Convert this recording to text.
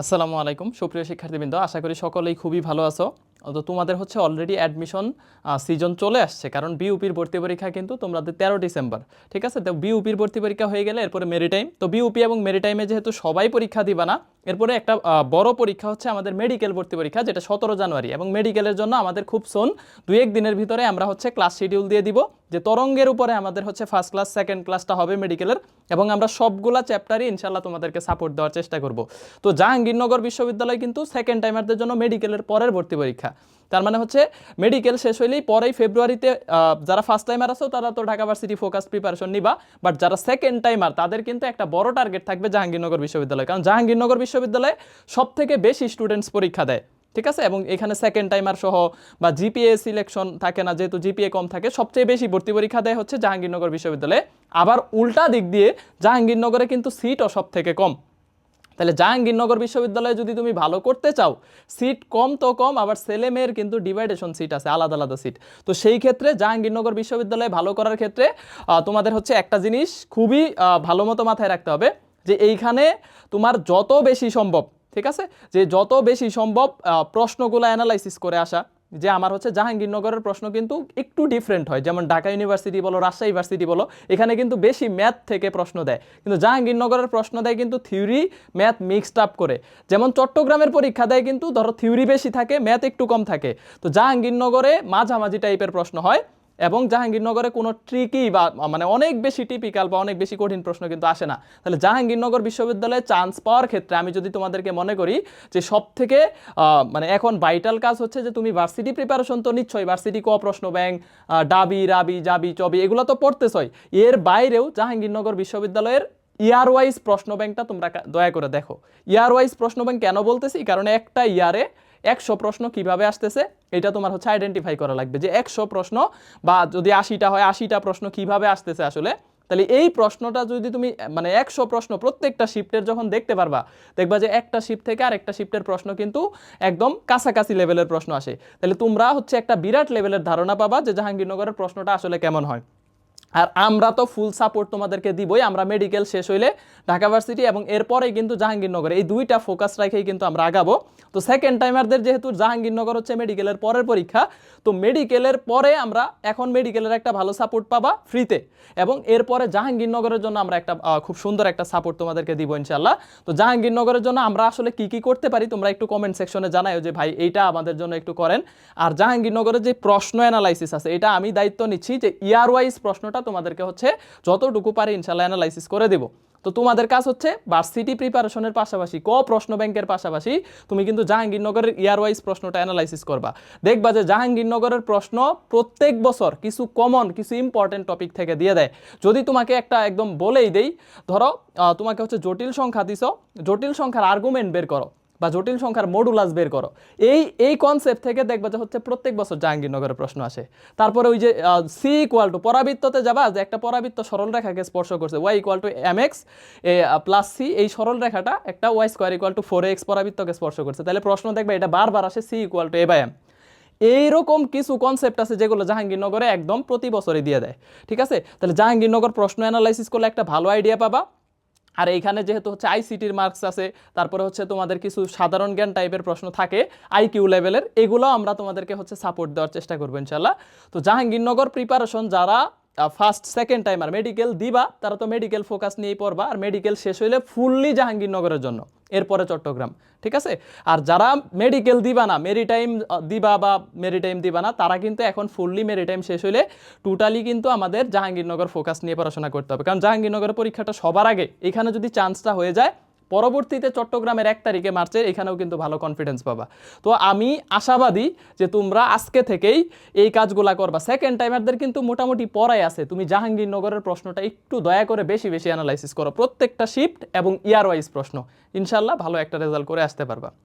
আসসালামু আলাইকুম। সুপ্রিয় শিক্ষার্থীবৃন্দ, আশা করি সকলেই খুবই ভালো আছো। তো তোমাদের হচ্ছে অলরেডি অ্যাডমিশন সিজন চলে আসছে। কারণ বিউপির ভর্তি পরীক্ষা কিন্তু তোমাদের তেরো ডিসেম্বর। ঠিক আছে? তো বিউপির ভর্তি পরীক্ষা হয়ে গেলে এরপরে মেরিটাইম তো বিউপি এবং মেরিটাইমে যেহেতু সবাই পরীক্ষা দিবা না, এরপরে একটা বড় পরীক্ষা হচ্ছে আমাদের মেডিকেল ভর্তি পরীক্ষা, যেটা সতেরো জানুয়ারি। এবং মেডিকেলের জন্য আমাদের খুব সোন দু এক দিনের ভিতরে আমরা হচ্ছে ক্লাস শিডিউল দিয়ে দিব। যে তরঙ্গের উপরে আমাদের হচ্ছে ফার্স্ট ক্লাস সেকেন্ড ক্লাসটা হবে মেডিকেলের এবং আমরা সবগুলা চ্যাপ্টারই ইনশাল্লাহ তোমাদেরকে সাপোর্ট দেওয়ার চেষ্টা করব। তো জাহাঙ্গীরনগর বিশ্ববিদ্যালয় কিন্তু সেকেন্ড টাইমারদের জন্য মেডিকেলের পরের ভর্তি পরীক্ষা। তার মানে হচ্ছে মেডিকেল শেষ হইলেই পরেই ফেব্রুয়ারিতে যারা ফার্স্ট টাইমার আছো, তারা তো ঢাকা ভার্সিটি ফোকাস প্রিপারেশন নিবা বাট যারা সেকেন্ড টাইমার তাদের কিন্তু একটা বড় টার্গেট থাকবে জাহাঙ্গীরনগর বিশ্ববিদ্যালয়। কারণ জাহাঙ্গীরনগর বিশ্ববিদ্যালয়ে সব থেকে বেশি স্টুডেন্টস পরীক্ষা দেয়। ঠিক আছে? এবং এখানে সেকেন্ড টাইমার সহ বা জিপিএ সিলেকশন থাকে না, যেহেতু জিপিএ কম থাকে, সবচেয়ে বেশি ভর্তি পরীক্ষা দেয় হচ্ছে জাহাঙ্গীরনগর বিশ্ববিদ্যালয়ে। আবার উল্টা দিক দিয়ে জাহাঙ্গীরনগরে কিন্তু সিটও সব থেকে কম। তাহলে জাহাঙ্গীরনগর বিশ্ববিদ্যালয়ে যদি তুমি ভালো করতে চাও সিট কম তো কম, আবার ছেলে মেয়ের কিন্তু ডিভাইডেশন সিট আছে, আলাদা আলাদা সিট তো সেই ক্ষেত্রে জাহাঙ্গীরনগর বিশ্ববিদ্যালয়ে ভালো করার ক্ষেত্রে তোমাদের হচ্ছে একটা জিনিস খুবই ভালো মতো মাথায় রাখতে হবে যে এইখানে তোমার যত বেশি সম্ভব ঠিক আছে? যে যত বেশি সম্ভব প্রশ্নগুলো অ্যানালাইসিস করে আসা। যে আমার হচ্ছে জাহাঙ্গীরনগরের প্রশ্ন কিন্তু একটু ডিফারেন্ট হয়। যেমন ঢাকা ইউনিভার্সিটি বলো, রাজশাহী ইউনিভার্সিটি বলো, এখানে কিন্তু বেশি ম্যাথ থেকে প্রশ্ন দেয়। কিন্তু জাহাঙ্গীরনগরের প্রশ্ন দেয় কিন্তু থিওরি ম্যাথ মিক্সড আপ করে। যেমন চট্টগ্রামের পরীক্ষা দেয় কিন্তু ধরো থিওরি বেশি থাকে ম্যাথ একটু কম থাকে। তো জাহাঙ্গীরনগরে মাঝামাঝি টাইপের প্রশ্ন হয়। এবং জাহাঙ্গীরনগরে কোনো ট্রিকই বা মানে অনেক বেশি টিপিক্যাল বা অনেক বেশি কঠিন প্রশ্ন কিন্তু আসে না। তাহলে জাহাঙ্গীরনগর বিশ্ববিদ্যালয়ে চান্স পাওয়ার ক্ষেত্রে আমি যদি তোমাদেরকে মনে করি যে সব থেকে মানে এখন ভাইটাল কাজ হচ্ছে যে তুমি ভার্সিটি প্রিপারেশন তো নিচ্ছই ভার্সিটি ক প্রশ্ন ব্যাংক ডাবি, রাবি, জাবি, চবি, এগুলো তো পড়তেছই। এর বাইরেও জাহাঙ্গীরনগর বিশ্ববিদ্যালয়ের ইয়ার ওয়াইজ প্রশ্ন ব্যাংকটা তোমরা দয়া করে দেখো। ইয়ার ওয়াইজ প্রশ্ন ব্যাংক কেন বলতেছি? কারণ একটা ইয়ারে একশো প্রশ্ন কীভাবে আসতেছে, এটা তোমার হচ্ছে আইডেন্টিফাই করা লাগবে যে একশো প্রশ্ন বা যদি আশিটা হয়, আশিটা প্রশ্ন কীভাবে আসতেছে আসলে? তাহলে এই প্রশ্নটা যদি তুমি মানে একশো প্রশ্ন প্রত্যেকটা শিফটের যখন দেখতে পারবা, দেখবা যে একটা শিফট থেকে আর একটা শিফটের প্রশ্ন কিন্তু একদম কাছাকাছি লেভেলের প্রশ্ন আসে। তাহলে তোমরা হচ্ছে একটা বিরাট লেভেলের ধারণা পাবা যে জাহাঙ্গীরনগরের প্রশ্নটা আসলে কেমন হয়। আর আমরা তো ফুল সাপোর্ট তোমাদেরকে দিবই, আমরা মেডিকেল শেষ হইলে ঢাকা ভার্সিটি এবং এরপরেই কিন্তু জাহাঙ্গীরনগর। এই দুইটা ফোকাস রাখেই কিন্তু আমরা আগাবো। তো সেকেন্ড টাইমারদের যেহেতু জাহাঙ্গীরনগর হচ্ছে মেডিকেলের পরের পরীক্ষা, তো মেডিকেলের পরে আমরা এখন মেডিকেলের একটা ভালো সাপোর্ট পাবা ফ্রিতে এবং এরপরে জাহাঙ্গীরনগরের জন্য আমরা একটা খুব সুন্দর একটা সাপোর্ট তোমাদেরকে দিব ইনশাল্লাহ তো জাহাঙ্গীরনগরের জন্য আমরা আসলে কি কি করতে পারি তোমরা একটু কমেন্ট সেকশনে জানাও যে, ভাই, এইটা আমাদের জন্য একটু করেন। আর জাহাঙ্গীরনগরের যে প্রশ্ন অ্যানালাইসিস আছে, এটা আমি দায়িত্ব নিচ্ছি যে ইয়ার ওয়াইজ প্রশ্নটা তোমাদেরকে হচ্ছে যতটুকু পারি ইনশাল্লাহ অ্যানালাইসিস করে দেবো। তো তোমাদের কাজ হচ্ছে ভার্সিটি প্রিপারেশনের পাশাপাশি, ক প্রশ্ন ব্যাংকের পাশাপাশি তুমি কিন্তু জাহাঙ্গীরনগরের ইয়ার ওয়াইজ প্রশ্নটা অ্যানালাইসিস করবা। দেখবা যে জাহাঙ্গীরনগরের প্রশ্ন প্রত্যেক বছর কিছু কমন কিছু ইম্পর্টেন্ট টপিক থেকে দিয়ে দেয়। যদি তোমাকে একটা একদম বলেই দেই, ধরো তোমাকে হচ্ছে জটিল সংখ্যা দিছ, জটিল সংখ্যার আর্গুমেন্ট বের করো। বা জটিল সংখ্যার মডুলাস বের করো। এই এই কনসেপ্ট থেকে দেখবা যে হচ্ছে প্রত্যেক বছর জাহাঙ্গীরনগরে প্রশ্ন আসে। তারপরে ওই যে সি ইকুয়াল টু পরাবৃত্ততে যাবা যে একটা পরাবৃত্ত সরল রেখাকে স্পর্শ করছে। Y equal to M X plus C এই সরল রেখাটা একটা Y square equal to four X পরাবৃত্তকে স্পর্শ করছে। তাহলে প্রশ্ন দেখবে এটা বারবার আসে C equal to A by M এইরকম কিছু কনসেপ্ট আছে যেগুলো জাহাঙ্গীরনগরে একদম প্রতি বছরই দিয়ে দেয়। ঠিক আছে? তাহলে জাহাঙ্গীরনগর প্রশ্ন অ্যানালাইসিস করলে একটা ভালো আইডিয়া পাবা। আর এইখানে যেহেতু হচ্ছে আইসিটির মার্কস আছে, তারপরে হচ্ছে তোমাদের কিছু সাধারণ জ্ঞান টাইপের প্রশ্ন থাকে আইকিউ লেভেলের এগুলো আমরা তোমাদেরকে হচ্ছে সাপোর্ট দেওয়ার চেষ্টা করব ইনশাল্লাহ তো জাহাঙ্গীরনগর প্রিপারেশন যারা ফার্স্ট সেকেন্ড টাইম আর মেডিকেল দিবা, তারা তো মেডিকেল ফোকাস নিয়েই পড়বা, আর মেডিকেল শেষ হইলে ফুললি জাহাঙ্গীরনগরের জন্য, এরপরে চট্টগ্রাম, ঠিক আছে? আর যারা মেডিকেল দিবা না মেরিটাইম দিবা বা মেরিটাইম দিবা না, তারা কিন্তু এখন ফুললি মেরিটাইম শেষ হইলে টোটালি কিন্তু আমাদের জাহাঙ্গীরনগর ফোকাস নিয়ে পড়াশোনা করতে হবে। কারণ জাহাঙ্গীরনগরের পরীক্ষাটা সবার আগে, এখানে যদি চান্সটা হয়ে যায় পরবর্তীতে চট্টগ্রামের এক তারিখে মার্চে এখানেও কিন্তু ভালো কনফিডেন্স পাবা। তো আমি আশাবাদী যে তোমরা আজকে থেকেই এই কাজগুলা করবা। সেকেন্ড টাইমারদের কিন্তু মোটামুটি পড়াই আছে। তুমি জাহাঙ্গীরনগরের প্রশ্নটা একটু দয়া করে বেশি বেশি অ্যানালাইসিস করো। প্রত্যেকটা শিফট এবং ইয়ার ওয়াইজ প্রশ্ন। ইনশাল্লাহ ভালো একটা রেজাল্ট করে আসতে পারবা।